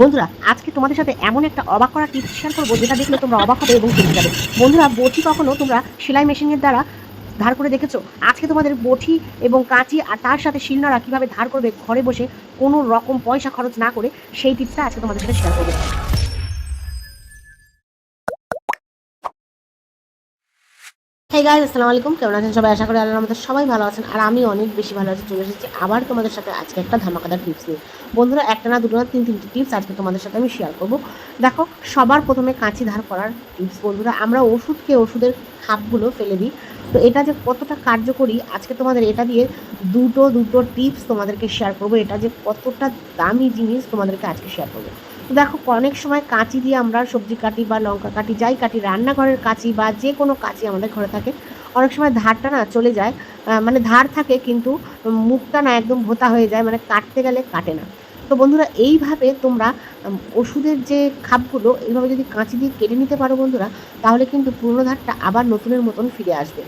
বন্ধুরা, আজকে তোমাদের সাথে এমন একটা অবাক করা টিপস শেয়ার করব, যেটা দেখলে তোমরা অবাক হবে এবং চলে যাবে। বন্ধুরা, বটি কখনো তোমরা সেলাই মেশিনের দ্বারা ধার করে দেখেছ? আজকে তোমাদের বটি এবং কাঁচি আর তার সাথে শিলনোড়া কীভাবে ধার করবে ঘরে বসে কোনো রকম পয়সা খরচ না করে সেই টিপসটা আজকে তোমাদের সাথে শেয়ার করব। গাইজ আসসালামু আলাইকুম। কেমন আছেন সবাই? আশা করি আল্লাহ আমাদের সবাই ভালো আছেন। আর আমি অনেক বেশি ভালো আছি। চলে এসেছি আবার তোমাদের সাথে আজকে একটা ধামাকাদার টিপস নিয়ে। বন্ধুরা, একটা না দুটো না তিন তিনটি টিপস আজকে তোমাদের সাথে আমি শেয়ার করব। দেখো, সবার প্রথমে কাঁচি ধার করার টিপস বন্ধুরা, আমরা ওষুধকে ওষুধের খাপগুলো ফেলে দিই। তো এটা যে কতটা কার্যকরী, আজকে তোমাদের এটা দিয়ে দুটো দুটো টিপস তোমাদেরকে শেয়ার করব। এটা যে কতটা দামি জিনিস তোমাদেরকে আজকে শেয়ার করব। তো দেখো, অনেক সময় কাঁচি দিয়ে আমরা সবজি কাটি বা লঙ্কা কাটি, যাই কাটি, রান্নাঘরের কাঁচি বা যে কোনো কাঁচি আমাদের ঘরে থাকে, অনেক সময় ধারটা না চলে যায় মানে ধার থাকে কিন্তু মুখটা না একদম ভোতা হয়ে যায় মানে কাটতে গেলে কাটে না। তো বন্ধুরা, এইভাবে তোমরা ওষুধের যে খাপগুলো, এইভাবে যদি কাঁচি দিয়ে কেটে নিতে পারো বন্ধুরা, তাহলে কিন্তু পুরনো ধারটা আবার নতুনের মতন ফিরে আসবে।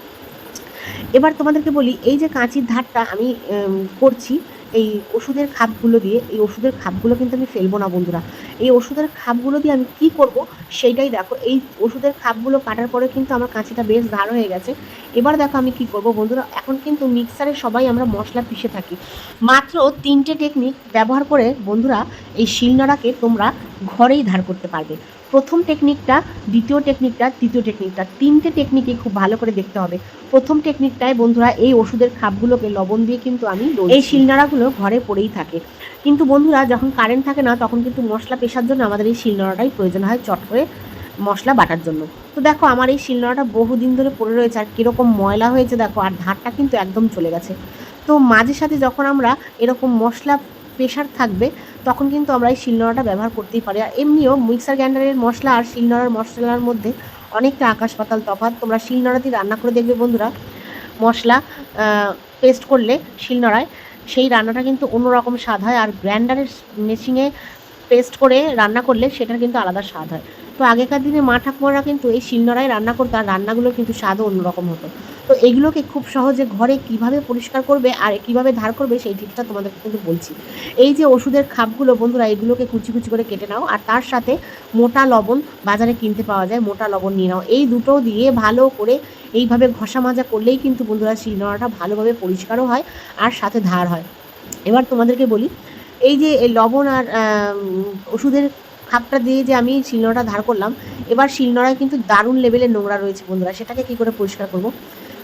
এবার তোমাদেরকে বলি, এই যে কাঁচির ধারটা আমি করছি এই ওষুধের খাপগুলো দিয়ে, এই ওষুধের খাপগুলো কিন্তু আমি ফেলব না বন্ধুরা। এই ওষুধের খাপগুলো দিয়ে আমি কি করব সেইটাই দেখো। এই ওষুধের খাপগুলো কাটার পরে কিন্তু আমার কাঁচিটা বেশ ধার হয়ে গেছে। এবার দেখো আমি কি করব বন্ধুরা, এখন কিন্তু মিক্সারে সবাই আমরা মশলা পিষে থাকি। মাত্র তিনটে টেকনিক ব্যবহার করে বন্ধুরা এই শিলনোড়াকে তোমরা ঘরেই ধার করতে পারবে। প্রথম টেকনিকটা দ্বিতীয় টেকনিকটা তৃতীয় টেকনিকটা তিনটে টেকনিকই খুব ভালো করে দেখতে হবে। প্রথম টেকনিকটায় বন্ধুরা এই ওষুধের খাপগুলোকে লবণ দিয়ে কিন্তু আমি এই শিলনোড়াগুলো ঘরে পড়েই থাকে। কিন্তু বন্ধুরা, যখন কারেন্ট থাকে না, তখন কিন্তু মশলা পেশার জন্য আমাদের এই শিলনোড়াটাই প্রয়োজন হয় চট করে মশলা বাটার জন্য। তো দেখো, আমার এই শিলনোড়াটা বহুদিন ধরে পড়ে রয়েছে, আর কীরকম ময়লা হয়েছে দেখো, আর ধারটা কিন্তু একদম চলে গেছে। তো মাঝে সাথে যখন আমরা এরকম মশলা প্রেশার থাকবে, তখন কিন্তু আমরা এই শিলনোড়াটা ব্যবহার করতেই পারি। আর এমনিও মিক্সার গ্রাইন্ডারের মশলা আর শিলনোড়ার মশলার মধ্যে অনেকটা আকাশ পাতাল তফাৎ। তোমরা শিলনোড়াতেই রান্না করে দেখবে বন্ধুরা, মশলা পেস্ট করলে শিলনোড়ায় সেই রান্নাটা কিন্তু অন্যরকম স্বাদ হয়। আর গ্রাইন্ডারের মেশিনে পেস্ট করে রান্না করলে সেটার কিন্তু আলাদা স্বাদ হয়। তো আগেকার দিনে মা ঠাকুমারা কিন্তু এই শিলনোড়ায় রান্না করতো আর রান্নাগুলো কিন্তু স্বাদও অন্যরকম হতো। তো এগুলোকে খুব সহজে ঘরে কীভাবে পরিষ্কার করবে আর কীভাবে ধার করবে সেই টিপসটা তোমাদেরকে কিন্তু বলছি। এই যে ওষুধের খাপগুলো বন্ধুরা, এগুলোকে কুচি কুচি করে কেটে নাও আর তার সাথে মোটা লবণ বাজারে কিনতে পাওয়া যায়, মোটা লবণ নিয়ে নাও। এই দুটো দিয়ে ভালো করে এইভাবে ঘষা মাজা করলেই কিন্তু বন্ধুরা শিলনোড়াটা ভালোভাবে পরিষ্কারও হয় আর সাথে ধার হয়। এবার তোমাদেরকে বলি, এই যে লবণ আর ওষুধের খাপটা দিয়ে যে আমি শিলনোড়াটা ধার করলাম, এবার শিলনোড়ায় কিন্তু দারুণ লেভেলের নোংরা রয়েছে বন্ধুরা, সেটাকে কি করে পরিষ্কার করব?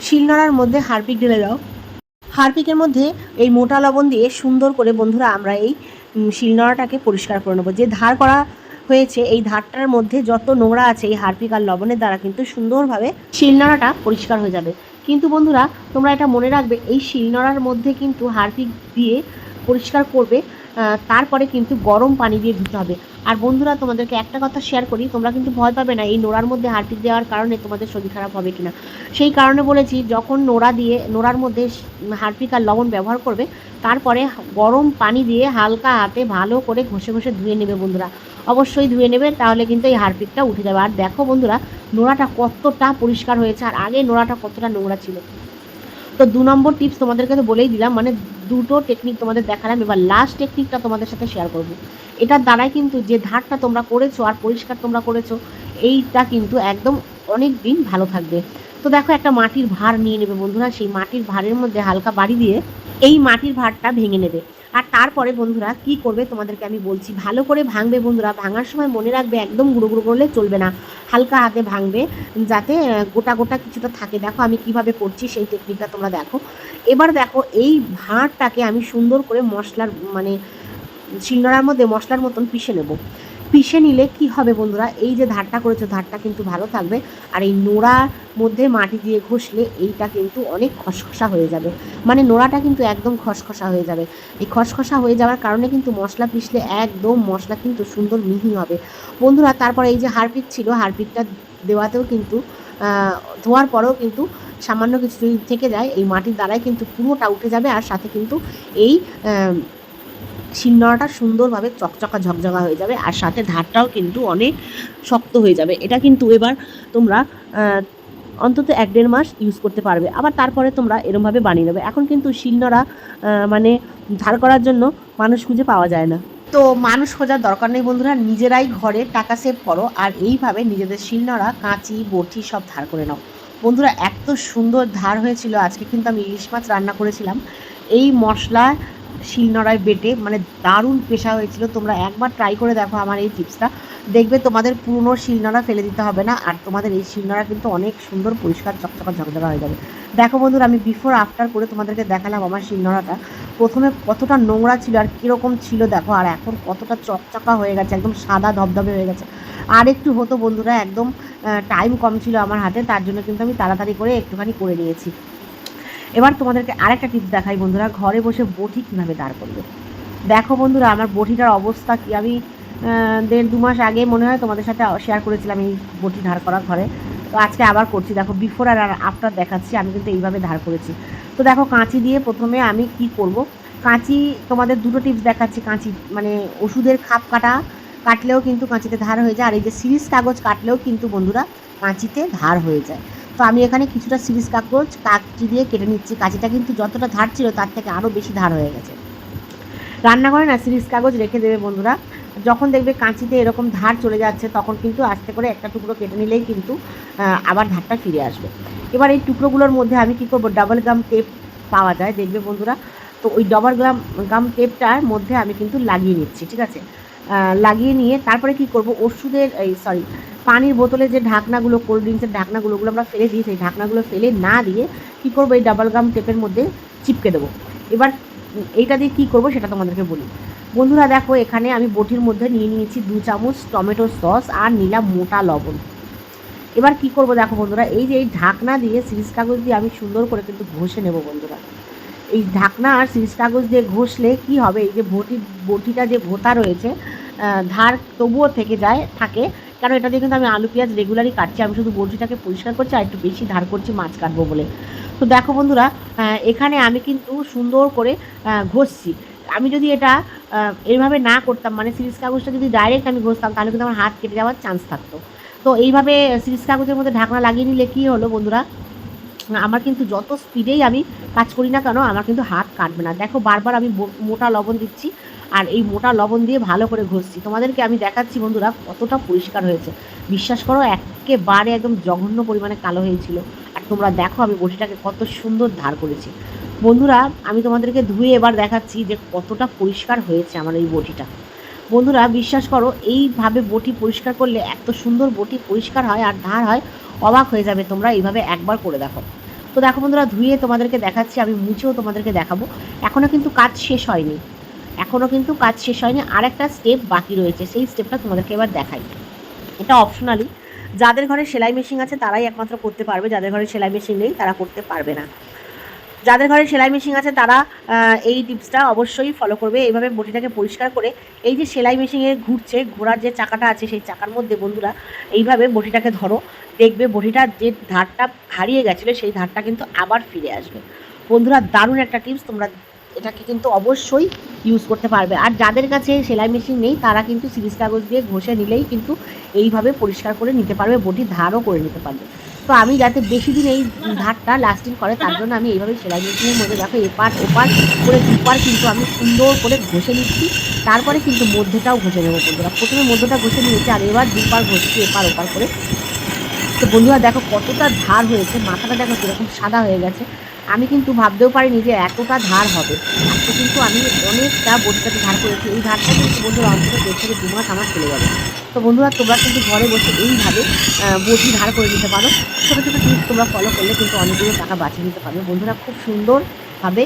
শিলনোড়ার মধ্যে হারপিক ঢেলে দাও। হারপিকের মধ্যে এই মোটা লবণ দিয়ে সুন্দর করে বন্ধুরা আমরা এই শিলনোড়াটাকে পরিষ্কার করে নেব। যে ধার করা হয়েছে, এই ধারটার মধ্যে যত নোংরা আছে, এই হারপিক আর লবণের দ্বারা কিন্তু সুন্দরভাবে শিলনোড়াটা পরিষ্কার হয়ে যাবে। কিন্তু বন্ধুরা, তোমরা এটা মনে রাখবে, এই শিলনোড়ার মধ্যে কিন্তু হারপিক দিয়ে পরিষ্কার করবে তারপরে কিন্তু গরম পানি দিয়ে ধুতে হবে। আর বন্ধুরা, তোমাদেরকে একটা কথা শেয়ার করি, তোমরা কিন্তু ভয় পাবে না এই নোড়ার মধ্যে হারপিক দেওয়ার কারণে তোমাদের শরীর খারাপ হবে কিনা। সেই কারণে বলেছি, যখন নোড়া দিয়ে, নোড়ার মধ্যে হারপিক আর লবণ ব্যবহার করবে, তারপরে গরম পানি দিয়ে হালকা হাতে ভালো করে ঘষে ঘষে ধুয়ে নেবে বন্ধুরা। অবশ্যই ধুয়ে নেবে, তাহলে কিন্তু এই হারপিকটা উঠে যাবে। আর দেখো বন্ধুরা, নোড়াটা কতটা পরিষ্কার হয়েছে, আর আগে নোড়াটা কতটা নোংরা ছিল। তো দু নম্বর টিপস তোমাদেরকে তো বলেই দিলাম মানে দুটো টেকনিক তোমাদের দেখালাম, এবার লাস্ট টেকনিকটা তোমাদের সাথে শেয়ার করব। এটার দ্বারাই কিন্তু যে ধারটা তোমরা করেছ আর পরিষ্কার তোমরা করেছ, এইটা কিন্তু একদম অনেক দিন ভালো থাকবে। তো দেখো একটা মাটির ভার নিয়ে নেবে বন্ধুরা, সেই মাটির ভারের মধ্যে হালকা বাড়ি দিয়ে এই মাটির ভারটা ভেঙে নেবে। আর তারপরে বন্ধুরা কি করবে তোমাদেরকে আমি বলছি, ভালো করে ভাঙবে বন্ধুরা, ভাঙার সময় মনে রাখবে একদম গুঁড়ো গুঁড়ো করলে চলবে না, হালকা হাতে ভাঙবে যাতে গোটা গোটা কিছুটা থাকে। দেখো আমি কীভাবে করছি সেই টেকনিকটা তোমরা দেখো। এবার দেখো এই ভাঁড়টাকে আমি সুন্দর করে মশলার মানে শিলনোড়ার মধ্যে মশলার মতন পিষে নেব। পিষে নিলে কি হবে বন্ধুরা? এই যে ধারটা করেছ, ধারটা কিন্তু ভালো থাকবে। আর এই নোড়ার মধ্যে মাটি দিয়ে ঘষলে এইটা কিন্তু অনেক খসখসা হয়ে যাবে। মানে নোড়াটা কিন্তু একদম খসখসা হয়ে যাবে। এই খসখসা হয়ে যাওয়ার কারণে কিন্তু মশলা পিষলে একদম মশলা কিন্তু সুন্দর মিহি হবে। বন্ধুরা, তারপরে এই যে হারপিক ছিল হারপিকটা দেওয়াতেও কিন্তু ধোয়ার পরেও কিন্তু সামান্য কিছু যদি থেকে যায়, এই মাটির দ্বারাই কিন্তু পুরোটা উঠে যাবে। আর সাথে কিন্তু এই শিলনোড়াটা সুন্দরভাবে চকচকা ঝকঝকা হয়ে যাবে আর সাথে ধারটাও কিন্তু অনেক শক্ত হয়ে যাবে। এটা কিন্তু এবার তোমরা অন্তত এক দেড় মাস ইউজ করতে পারবে। আবার তারপরে তোমরা এরমভাবে বানিয়ে নেবে। এখন কিন্তু শিলনোড়া মানে ধার করার জন্য মানুষ খুঁজে পাওয়া যায় না। তো মানুষ খোঁজার দরকার নেই বন্ধুরা, নিজেরাই ঘরে টাকা সেভ করো আর এইভাবে নিজেদের শিলনোড়া কাঁচি, বটি সব ধার করে নাও। বন্ধুরা, এত সুন্দর ধার হয়েছিল। আজকে কিন্তু আমি ইলিশ মাছ রান্না করেছিলাম। এই মশলা শিলনোড়ায় বেটে মানে দারুণ পেশা হয়েছিল। তোমরা একবার ট্রাই করে দেখো আমার এই টিপসটা দেখবে তোমাদের পুরনো শিলনোড়া ফেলে দিতে হবে না, আর তোমাদের এই শিলনোড়া কিন্তু অনেক সুন্দর, পরিষ্কার, চকচকা, ঝকঝকা হয়ে যাবে। দেখো বন্ধুরা, আমি বিফোর আফটার করে তোমাদেরকে দেখালাম আমার শিলনোড়াটা। প্রথমে কতটা নোংরা ছিল আর কীরকম ছিল দেখো, আর এখন কতটা চকচকা হয়ে গেছে, একদম সাদা ধবধবে হয়ে গেছে। আর একটু হতো বন্ধুরা, একদম টাইম কম ছিল আমার হাতে, তার জন্য কিন্তু আমি তাড়াতাড়ি করে একটুখানি করে নিয়েছি। এবার তোমাদেরকে আরেকটা টিপস দেখাই বন্ধুরা, ঘরে বসে বটি কীভাবে দাঁড় করবে? দেখো বন্ধুরা, আমার বটিটার অবস্থা কি? আমি দেড় দু মাস আগে মনে হয় তোমাদের সাথে শেয়ার করেছিলাম এই বটি ধার করা ঘরে। তো আজকে আবার করছি। দেখো বিফোর আর আফটার দেখাচ্ছি, আমি কিন্তু এইভাবে ধার করেছি। তো দেখো, কাঁচি দিয়ে প্রথমে আমি কি করব? কাঁচি, তোমাদের দুটো টিপস দেখাচ্ছি। কাঁচি মানে ওষুধের খাপ কাটা, কাটলেও কিন্তু কাঁচিতে ধার হয়ে যায়। আর এই যে সিরিজ কাগজ কাটলেও কিন্তু বন্ধুরা কাঁচিতে ধার হয়ে যায়। তো আমি এখানে কিছুটা সিরিজ কাগজ কাঁচি দিয়ে কেটে নিচ্ছি। কাঁচিটা কিন্তু যতটা ধার ছিল তার থেকে আরও বেশি ধার হয়ে গেছে। রান্নাঘরে না সিরিজ কাগজ রেখে দেবে বন্ধুরা। যখন দেখবে কাঁচিতে এরকম ধার চলে যাচ্ছে, তখন কিন্তু আস্তে করে একটা টুকরো কেটে নিলেই কিন্তু আবার ধারটা ফিরে আসবে। এবার এই টুকরোগুলোর মধ্যে আমি কি করব? ডাবল গাম টেপ পাওয়া যায়, দেখবে বন্ধুরা। তো ওই ডবল গ্রাম গাম টেপটার মধ্যে আমি কিন্তু লাগিয়ে নিচ্ছি, ঠিক আছে? লাগিয়ে নিয়ে তারপরে কি করব? ওষুধের, এই সরি পানির বোতলে যে ঢাকনাগুলো কোল্ড ড্রিঙ্কসের ঢাকনাগুলো ওগুলো আমরা ফেলে দিই সেই ঢাকনাগুলো ফেলে না দিয়ে কি করব? এই ডাবল গাম টেপের মধ্যে চিপকে দেবো। এবার এইটা দিয়ে কী করব সেটা তোমাদেরকে বলি। বন্ধুরা দেখো, এখানে আমি বটির মধ্যে নিয়ে নিয়েছি দু চামচ টমেটো সস আর নিলাম মোটা লবণ। এবার কি করব দেখো বন্ধুরা, এই যে এই ঢাকনা দিয়ে, সিরিজ কাগজ দিয়ে আমি সুন্দর করে কিন্তু ঘষে নেব বন্ধুরা। এই ঢাকনা আর সিরিজ কাগজ দিয়ে ঘষলে কি হবে? এই যে বটি, বটিটা যে ভোতা রয়েছে ধার তবুও থেকে যায়, থাকে। কারণ এটা দিয়ে কিন্তু আমি আলু, পেঁয়াজ রেগুলারই কাটছি, আমি শুধু বটিটাকে পরিষ্কার করছি আর একটু বেশি ধার করছি মাছ কাটবো বলে। তো দেখো বন্ধুরা এখানে আমি কিন্তু সুন্দর করে ঘষছি। আমি যদি এটা এইভাবে না করতাম মানে সিরিজ কাগজটা যদি ডাইরেক্ট আমি ঘষতাম, তাহলে কিন্তু আমার হাত কেটে যাওয়ার চান্স থাকতো। তো এইভাবে সিরিজ কাগজের মধ্যে ঢাকনা লাগিয়ে নিলে কী হলো বন্ধুরা? আমার কিন্তু যত স্পিডেই আমি কাজ করি না কেন, আমার কিন্তু হাত কাটবে না। দেখো, বারবার আমি মোটা লবণ দিচ্ছি আর এই মোটা লবণ দিয়ে ভালো করে ঘষছি। তোমাদেরকে আমি দেখাচ্ছি বন্ধুরা, কতটা পরিষ্কার হয়েছে। বিশ্বাস করো, একেবারে একদম জঘন্য পরিমাণে কালো হয়েছিল। আর তোমরা দেখো, আমি বটিটাকে কত সুন্দর ধার করেছি। বন্ধুরা, আমি তোমাদেরকে ধুয়ে এবার দেখাচ্ছি যে কতটা পরিষ্কার হয়েছে আমার এই বটিটা। বন্ধুরা, বিশ্বাস করো, এইভাবে বটি পরিষ্কার করলে এত সুন্দর বটি পরিষ্কার হয় আর ধার হয়, অবাক হয়ে যাবে তোমরা। এইভাবে একবার করে দেখো। তো দেখো বন্ধুরা, ধুয়ে তোমাদেরকে দেখাচ্ছি, আমি মুছেও তোমাদেরকে দেখাবো। এখনও কিন্তু কাজ শেষ হয়নি। এখনও কিন্তু কাজ শেষ হয়নি। আর একটা স্টেপ বাকি রয়েছে, সেই স্টেপটা তোমাদেরকে এবার দেখাই। এটা অপশনালি যাদের ঘরে সেলাই মেশিন আছে, তারাই একমাত্র করতে পারবে, যাদের ঘরে সেলাই মেশিন নেই, তারা করতে পারবে না। যাদের ঘরে সেলাই মেশিন আছে, তারা এই টিপসটা অবশ্যই ফলো করবে। এইভাবে বটিটাকে পরিষ্কার করে এই যে সেলাই মেশিনে ঘুরছে, ঘোরার যে চাকাটা আছে, সেই চাকার মধ্যে বন্ধুরা, এইভাবে বটিটাকে ধরো। দেখবে বটিটার যে ধারটা হারিয়ে গেছিল, সেই ধারটা কিন্তু আবার ফিরে আসবে। বন্ধুরা, দারুণ একটা টিপস তোমরা এটাকে কিন্তু অবশ্যই ইউজ করতে পারবে। আর যাদের কাছে সেলাই মেশিন নেই, তারা কিন্তু সিরিজ কাগজ দিয়ে ঘষে নিলেই কিন্তু এইভাবে পরিষ্কার করে নিতে পারবে, বটি ধারও করে নিতে পারবে। তো আমি যাতে বেশি দিন এই ধারটা লাস্টিং করে, তার জন্য আমি এইভাবে সেলাই মেশিনের মধ্যে দেখো, এপার ওপার করে দুপার কিন্তু আমি সুন্দর করে ঘষে নিচ্ছি। তারপরে কিন্তু মধ্যেটাও ঘষে নেব বন্ধুরা। প্রথমে মধ্যটা ঘষে নিয়েছি আর এবার দুপার ঘষছি এপার ওপার করে। তো বন্ধুরা দেখো কতটা ধার হয়েছে, মাথাটা দেখো কীরকম সাদা হয়ে গেছে। আমি কিন্তু ভাবতেও পারিনি যে এতটা ধার হবে। আজকে কিন্তু আমি অনেকটা বটিটাতে ধার করেছি। এই ধারটা কিন্তু বন্ধুরা অন্তত দেড় থেকে দু মাস আমার চলে যাবে। তো বন্ধুরা, তোমরা কিন্তু ঘরে বসে এইভাবে বটি ধার করে নিতে পারো। ছোটো ছোটো টিপস তোমরা ফলো করলে কিন্তু অনেকগুলো টাকা বাঁচিয়ে নিতে পারবে। বন্ধুরা, খুব সুন্দরভাবে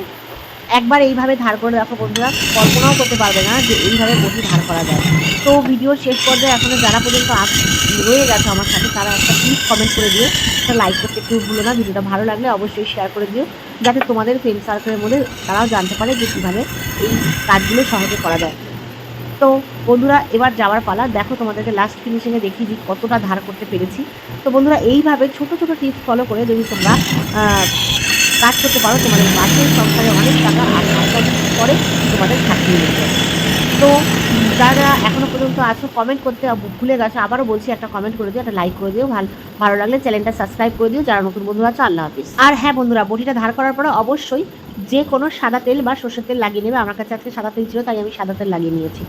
একবার এইভাবে ধার করে রাখো বন্ধুরা। কল্পনাও করতে পারবে না যে এইভাবে বটি ধার করা যায়। তো ভিডিও শেষ পর্যায়ে এখনও যারা পর্যন্ত রয়ে গেছে আমার সাথে, তারা একটা প্লিজ কমেন্ট করে দিও। একটা লাইক করতে একটু ভুলো না, ভিডিওটা ভালো লাগলে অবশ্যই শেয়ার করে দিও। যাতে তোমাদের ফ্রেন্ড সার্কেলের মধ্যে তারাও জানতে পারে যে কীভাবে এই কাজগুলো সহজে করা যায়। তো বন্ধুরা, এবার যাওয়ার পালা। দেখো তোমাদেরকে লাস্ট ফিনিশিংয়ে দেখিয়ে দিই কতটা ধার করতে পেরেছি। তো বন্ধুরা, এইভাবে ছোট ছোট টিপস ফলো করে যদি তোমরা কাজ করতে পারো, তোমাদের মাসের সংসারে অনেক টাকা আর পরে তোমাদের থাকিয়ে নেবে তো যারা এখনও পর্যন্ত আছো কমেন্ট করতে ভুলে গেছো, আবারও বলছি একটা কমেন্ট করে দিও, একটা লাইক করে দিও, ভালো ভালো লাগলে চ্যানেলটা সাবস্ক্রাইব করে দিও, যারা নতুন বন্ধুরা আছে, আল্লাহ হাফিজ। আর হ্যাঁ বন্ধুরা বটিটা ধার করার পরে অবশ্যই যে কোনো সাদা তেল বা সর্ষের তেল লাগিয়ে নেবে। আমার কাছে আজকে সাদা তেল ছিল, তাই আমি সাদা তেল লাগিয়ে নিয়েছি।